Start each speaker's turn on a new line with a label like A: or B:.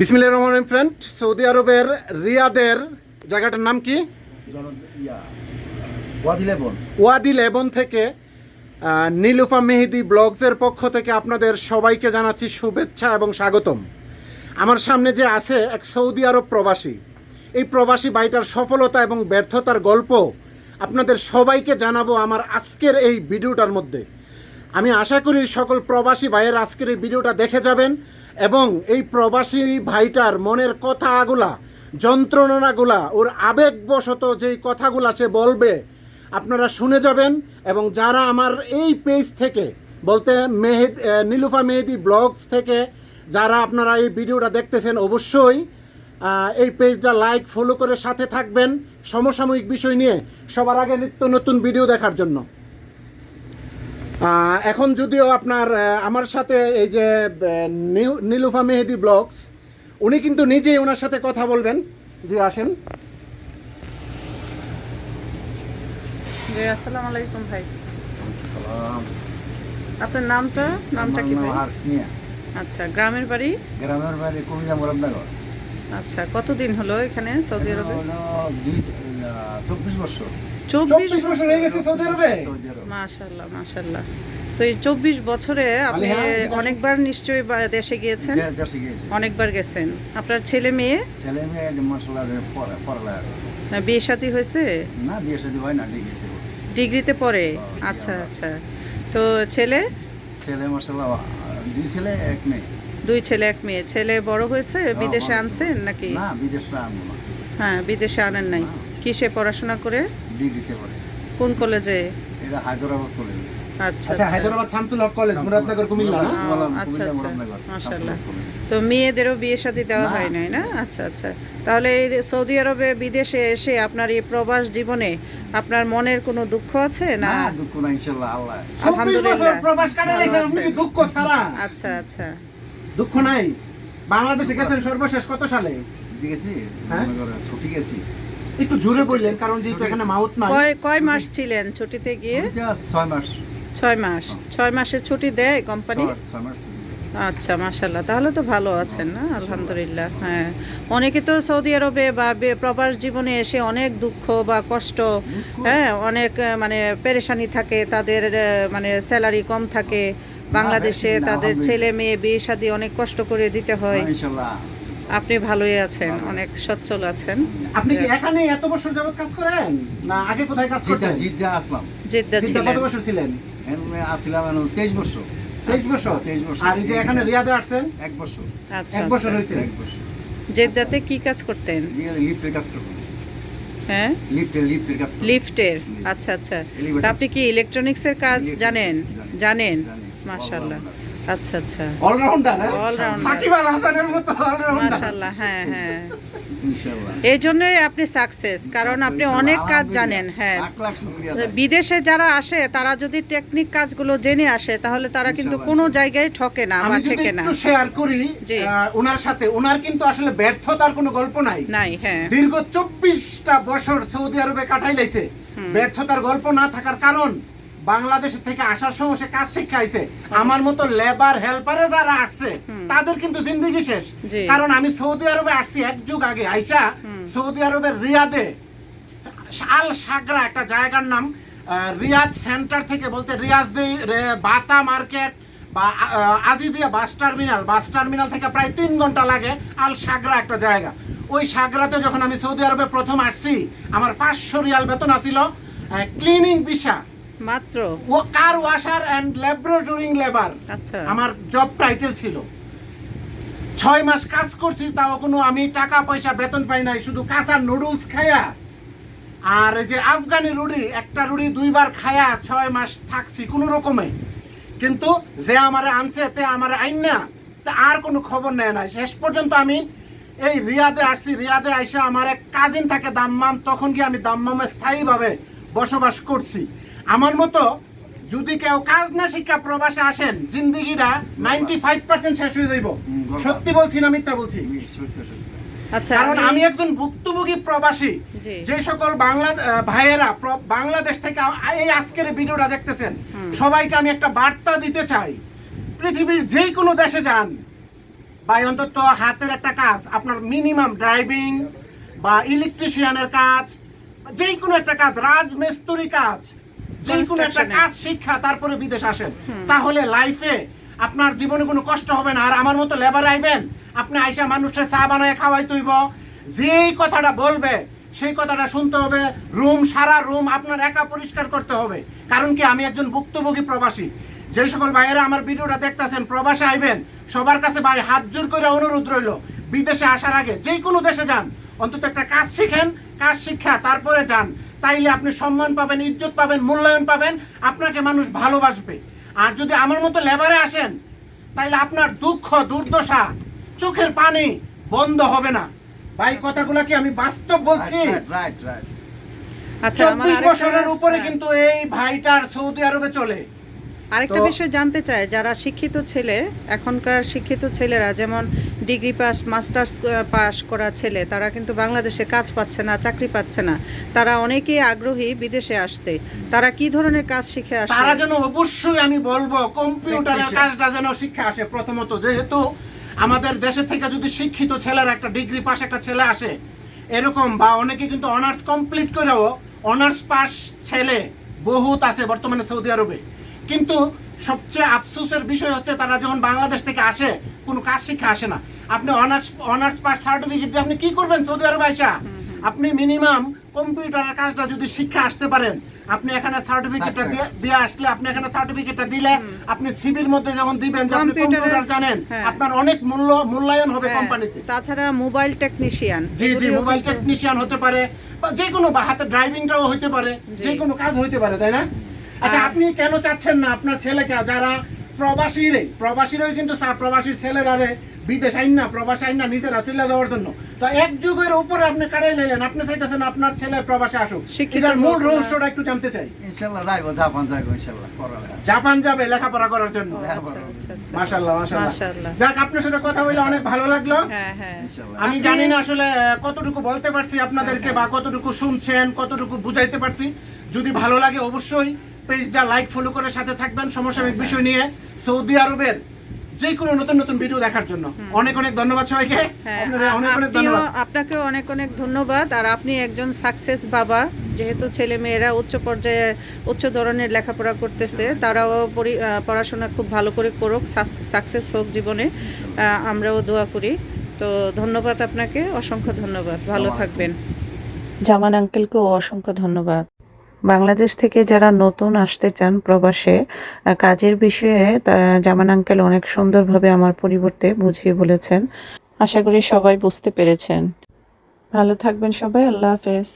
A: বিসমিল্লাহ Rahman friend Saudi আরবের রিয়াদের জায়গাটার নাম কি?
B: ওয়াদি লেবন।
A: থেকে নীলুফা মেহেদি ব্লগসের পক্ষ থেকে আপনাদের সবাইকে জানাচ্ছি শুভেচ্ছা এবং স্বাগতম। আমার সামনে যে আছে এক সৌদি আরব প্রবাসী। এই প্রবাসী বাইটার সফলতা এবং ব্যর্থতার গল্প আপনাদের সবাইকে জানাব আমার আজকের এই ভিডিওটার মধ্যে। আমি আশা করি সকল প্রবাসী ভাইয়ের আজকের এই ভিডিওটা দেখে যাবেন। এবং এই প্রবাসী ভাইটার মনের কথাগুলা, যন্ত্রণাগুলা, ওর আবেগবশত যেই কথাগুলা সে বলবে, আপনারা শুনে যাবেন এবং যারা আমার এই পেজ থেকে, বলতে মেহেদ নীলুফা মেহেদি ব্লগস থেকে যারা আপনারা এই ভিডিওটা দেখতেছেন, অবশ্যই এই পেজটা লাইক, ফলো করে সাথে থাকবেন সমসাময়িক বিষয় নিয়ে সবার আগে নিত্য নতুন ভিডিও দেখার জন্য। এখন যদিও আপনার আমার সাথে এই যে নীলুফা মেহেদি ব্লগস উনি কিন্তু নিজেই ওনার সাথে কথা বলবেন। জি আসেন।
C: জি আসসালামু আলাইকুম ভাই। আপনার নামটা? নামটা কি ভাই? আচ্ছা গ্রামের বাড়ি?
B: গ্রামের বাড়ি কুমিল্লা মুরাদনগর।
C: আচ্ছা কতদিন হলো এখানে সৌদি আরবে?
B: চব্বিশ বছর।
C: চব্বিশ
A: চব্বিশ বছর হয়ে গেছে সৌদি আরবে?
C: মাশাল্লাহ মাশাল্লাহ তো এই চব্বিশ বছরে আপনি। অনেকবার নিশ্চয়ই দেশে গিয়েছেন?
B: দে- দেশে গিয়েছি।
C: অনেকবার গেছেন। আপনার ছেলে মেয়ে?
B: ছেলে মেয়ে
C: বিয়ে শাদী হয়েছে?
B: না বিয়ে শাদী হয় না ডিগ্রিতে
C: ডিগ্রিতে পড়ে? আচ্ছা আচ্ছা। তো ছেলে?
B: ছেলে মশলা দুই ছেলে এক মেয়ে।
C: দুই ছেলে এক মেয়ে। ছেলে বড় হয়েছে বিদেশে। আনছেন নাকি?
B: না বিদেশে আনব
C: হ্যাঁ বিদেশে আনেন নাই। কিসে পড়াশোনা করে?
B: ডিগ্রিতে পড়ে।
C: কোন কলেজে?
B: এটা হায়দ্রাবাদ কলেজ।
C: আচ্ছা
A: আচ্ছা
C: আচ্ছা।
A: হায়দ্রাবাদ শামসুল হক কলেজ মুরাদনগর কুমিল্লা না?
C: আচ্ছা, আচ্ছা। তো মেয়েদেরও বিয়ে শাদী দেওয়া হয় নাই না? আচ্ছা আচ্ছা। তাহলে এই সৌদি আরবে বিদেশে এসে আপনার এই প্রবাস জীবনে আপনার মনের কোনো দুঃখ আছে না?
B: না দুঃখ না ইনশাল্লাহ আল্লাহ।
A: চব্বিশ বছর
C: আলহামদুলিল্লাহ।
A: প্রবাস দুঃখ ছাড়া?
C: আচ্ছা আচ্ছা।
A: দুঃখ নাই। বাংলাদেশে গেছেন সর্বশেষ কত সালে?
B: গেছি
A: হ্যাঁ?
B: ছুটি গেছি।
A: একটু জোরে বললেন কারণ যেহেতু এখানে মাউথ নাই।
C: কয় কয় মাস ছিলেন ছুটিতে গিয়ে?
B: ছয় মাস।
C: ছয় মাস। ছয় মাসের ছুটি দেয় কোম্পানি?
B: মাস
C: আচ্ছা মাশাল্লাহ তাহলে তো ভালো আছেন না? আলহামদুলিল্লাহ হ্যাঁ। অনেকে তো সৌদি আরবে বা বে- প্রবাস জীবনে এসে অনেক দুঃখ বা কষ্ট হ্যাঁ অনেক মানে পেরেশানি থাকে তাদের মানে স্যালারি কম থাকে। বাংলাদেশে তাদের ছেলে মেয়ে বিয়ে শাদী অনেক কষ্ট করে দিতে হয়। আপনি ভালোই আছেন অনেক সচ্ছল আছেন।
A: আপনি কি এখানে এত বছর যাবত কাজ করেন? না আগে কোথায় কাজ করতেন?
B: জিদ্দা আসলাম।
C: জেদ্দা ছিলেন।
A: কত বছর ছিলেন?
B: এখন তেইশ বছর।
A: তেইশ বছর?
B: তেইশ বছর।
A: আর এই যে এখানে রিয়াদে আসছেন?
B: এক বছর।
C: আচ্ছা
A: এক বছর
C: আচ্ছা।
A: হয়েছে।
B: এক বছর।
C: জেদ্দাতে কি কাজ করতেন?
B: লিফটের কাজ করব
C: হ্যাঁ?
B: লিফটের লিফটের কাজ
C: লিফটের? আচ্ছা আচ্ছা। তা আপনি কি ইলেকট্রনিক্সের কাজ জানেন? জানেন? আচ্ছা আচ্ছা।
A: Allrounder
C: All-rounder.
A: সাকিব আল হাসানের মতো অলরাউন্ডার
C: হ্যাঁ হ্যাঁ। এই জন্যই আপনি সাকসেস কারণ আপনি অনেক কাজ জানেন হ্যাঁ। বিদেশে যারা আসে তারা যদি টেকনিক কাজগুলো জেনে আসে তাহলে তারা কিন্তু কোনো জায়গায় ঠকে না বা
A: আমি
C: ঠেকে না।
A: শেয়ার করি ওনার সাথে ওনার কিন্তু আসলে ব্যর্থতার কোনো গল্প নাই।
C: নাই হ্যাঁ।
A: দীর্ঘ চব্বিশটা বছর সৌদি আরবে কাটাই লাইছে। ব্যর্থতার গল্প না থাকার কারণ বাংলাদেশ থেকে আসার সময় সে কাজ শিখাইছে। আমার মতো লেবার হেল্পারে যারা আসছে তাদের কিন্তু জিন্দগি শেষ। কারণ আমি সৌদি আরবে আসছি এক যুগ আগে আইসা সৌদি আরবের রিয়াদে আল সাগরা একটা জায়গার নাম রিয়াদ সেন্টার থেকে বলতে রিয়াজ বাতা মার্কেট বা Aziziyah bus terminal. Bus terminal থেকে প্রায় তিন ঘণ্টা লাগে আল সাগরা একটা জায়গা। ওই সাগরাতে যখন আমি সৌদি আরবে প্রথম আসছি আমার পাঁচশো রিয়াল বেতন আসিল ক্লিনিং বিষা।
C: মাত্র?
A: ও কার ওয়াশার অ্যান্ড ল্যাবরেটরিং লেবার
C: আচ্ছা।
A: আমার জব টাইটেল ছিল। ছয় মাস কাজ করছি তাও কোনো আমি টাকা পয়সা বেতন পাই নাই শুধু কাঁচা নুডলস খায়া। আর যে আফগানি রুডি একটা রুডি দুইবার খায়া ছয় মাস থাকছি কোনো রকমে। কিন্তু যে আমার আনছে তে আমার আইন না তা আর কোনো খবর নেয় না শেষ পর্যন্ত আমি এই রিয়াদে আসছি রিয়াদে আইসা আমার এক কাজিন থাকে দাম্মাম তখন গিয়ে আমি দাম্মামে স্থায়ীভাবে বসবাস করছি। আমার মতো যদি কেউ কাজ না শিক্ষা প্রবাসে আসেন জিন্দিগিটা নাইনটি ফাইভ পার্সেন্ট শেষ হয়ে যাইব। সত্যি বলছি না মিথ্যা বলছি?
C: আচ্ছা
A: কারণ
C: আমি-
A: একজন ভুক্তভোগী প্রবাসী। যে সকল বাংলা ভাইয়েরা বাংলাদেশ থেকে এই আজকের ভিডিওটা দেখতেছেন সবাইকে আমি একটা বার্তা দিতে চাই। পৃথিবীর যেই কোনো দেশে যান বা অন্তত হাতের একটা কাজ আপনার মিনিমাম ড্রাইভিং বা ইলেকট্রিশিয়ানের কাজ যে কোনো একটা কাজ রাজমিস্ত্রি কাজ যে কোনো একটা কাজ শিক্ষা তারপরে বিদেশ আসেন। তাহলে লাইফে আপনার জীবনে কোনো কষ্ট হবে না। আর আমার মতো লেবার আইবেন আপনি আইসা মানুষের চা বানায় খাওয়াই তুইব। যেই কথাটা বলবে সেই কথাটা শুনতে হবে। রুম সারা রুম আপনার একা পরিষ্কার করতে হবে। কারণ কি আমি একজন ভুক্তভোগী প্রবাসী। যে সকল ভাইয়েরা আমার ভিডিওটা দেখতেছেন প্রবাসে আইবেন সবার কাছে ভাই হাত জোর করে অনুরোধ রইল। বিদেশে আসার আগে যে কোনো দেশে যান অন্তত একটা কাজ শিখেন কাজ শিক্ষা তারপরে যান। তাইলে আপনি সম্মান পাবেন ইজ্জত পাবেন মূল্যায়ন পাবেন আপনাকে মানুষ ভালোবাসবে। আর যদি আমার মতো লেবারে আসেন তাইলে আপনার দুঃখ দুর্দশা চোখের পানি বন্ধ হবে না। ভাই কথাগুলো কি আমি বাস্তব বলছি?
B: রাইট রাইট
C: আচ্ছা
A: চব্বিশ বছরের উপরে
C: হ্যাঁ।
A: কিন্তু এই ভাইটার সৌদি আরবে চলে।
C: আরেকটা বিষয় জানতে চাই যারা শিক্ষিত ছেলে এখনকার শিক্ষিত ছেলেরা যেমন ডিগ্রি পাস মাস্টার্স পাস করা ছেলে তারা কিন্তু বাংলাদেশে কাজ পাচ্ছে না চাকরি পাচ্ছে না। তারা অনেকেই আগ্রহী বিদেশে আসতে। তারা কি ধরনের কাজ শিখে আসে?
A: তারা যেন অবশ্যই আমি বলব কম্পিউটারের কাজটা যেন শিক্ষা আসে প্রথমত। যেহেতু আমাদের দেশে থেকে যদি শিক্ষিত ছেলের একটা ডিগ্রি পাস একটা ছেলে আসে এরকম বা অনেকে কিন্তু অনার্স কমপ্লিট করেও অনার্স পাস ছেলে বহুত আছে বর্তমানে সৌদি আরবে। কিন্তু সবচেয়ে আফসোসের বিষয় হচ্ছে তারা যখন বাংলাদেশ থেকে আসে কোনো কাজ শিক্ষা আসে না। আপনি অনার্স অনার্স পাস সার্টিফিকেট দিয়ে আপনি কি করবেন সৌদি আরবে আইসা? আপনি মিনিমাম কম্পিউটারের কাজটা যদি শিক্ষা আসতে পারেন আপনি এখানে সার্টিফিকেটটা দিয়ে আসলে আপনি এখানে সার্টিফিকেটটা দিলে আপনি সিভির মধ্যে যখন দিবেন যে আপনি কম্পিউটার জানেন
C: হ্যাঁ।
A: আপনার অনেক মূল্য মূল্যায়ন হবে
C: হ্যাঁ,
A: কোম্পানিতে
C: তাছাড়া মোবাইল টেকনিশিয়ান
A: জি জি মোবাইল টেকনিশিয়ান হতে পারে বা যে কোনো বা হাতে ড্রাইভিংটাও হতে পারে। যে কোনো কাজ হতে পারে তাই না? আচ্ছা আপনি কেন চাচ্ছেন না আপনার ছেলেকে? যারা প্রবাসীরে প্রবাসীরাই কিন্তু প্রবাসীর ছেলেরারে বিদেশ আইন না প্রবাসী আইন না নিজেরা চলে যাওয়ার জন্য। তো এক যুগের উপরে আপনি কাটাই নিলেন আপনি চাইতেছেন আপনার ছেলে প্রবাসে আসুক। এটার মূল রহস্যটা একটু জানতে চাই।
B: ইনশাল্লাহ যাইবো জাপান যাইবো ইনশাল্লাহ পড়ালেখা
A: জাপান যাবে লেখাপড়া করার জন্য।
C: আচ্ছা আচ্ছা আচ্ছা।
A: মাশাল্লাহ মাশাল্লাহ।
C: মাশাআল্লাহ।
A: যাক আপনার সাথে কথা বলে অনেক ভালো লাগল।
C: হ্যাঁ হ্যাঁ।
A: আমি জানি না আসলে কতটুকু বলতে পারছি আপনাদেরকে বা কতটুকু শুনছেন কতটুকু বুঝাইতে পারছি। যদি ভালো লাগে অবশ্যই পেজটা লাইক ফলো করে সাথে থাকবেন। সমসাময়িক বিষয় নিয়ে সৌদি আরবের যে কোনো নতুন নতুন ভিডিও দেখার জন্য। অনেক অনেক ধন্যবাদ সবাইকে।
C: হ্যাঁ
A: আপনাদের অনেক অনেক ধন্যবাদ।
C: আপনাকেও অনেক অনেক ধন্যবাদ। আর আপনি একজন সাকসেস বাবা যেহেতু ছেলে মেয়েরা উচ্চ পর্যায়ে উচ্চ ধরনের লেখাপড়া করতেছে তারাও পড়াশোনা খুব ভালো করে করুক সাকসেস হোক জীবনে। আহ, আমরাও দোয়া করি। তো ধন্যবাদ আপনাকে অসংখ্য ধন্যবাদ। ভালো থাকবেন। জামান আঙ্কেলকেও অসংখ্য ধন্যবাদ। বাংলাদেশ থেকে যারা নতুন আসতে চান প্রবাসে কাজের বিষয়ে জামান আঙ্কেল অনেক সুন্দরভাবে আমার পরিবর্তে বুঝিয়ে বলেছেন। আশা করি সবাই বুঝতে পেরেছেন। ভালো থাকবেন সবাই, আল্লাহ হাফেজ।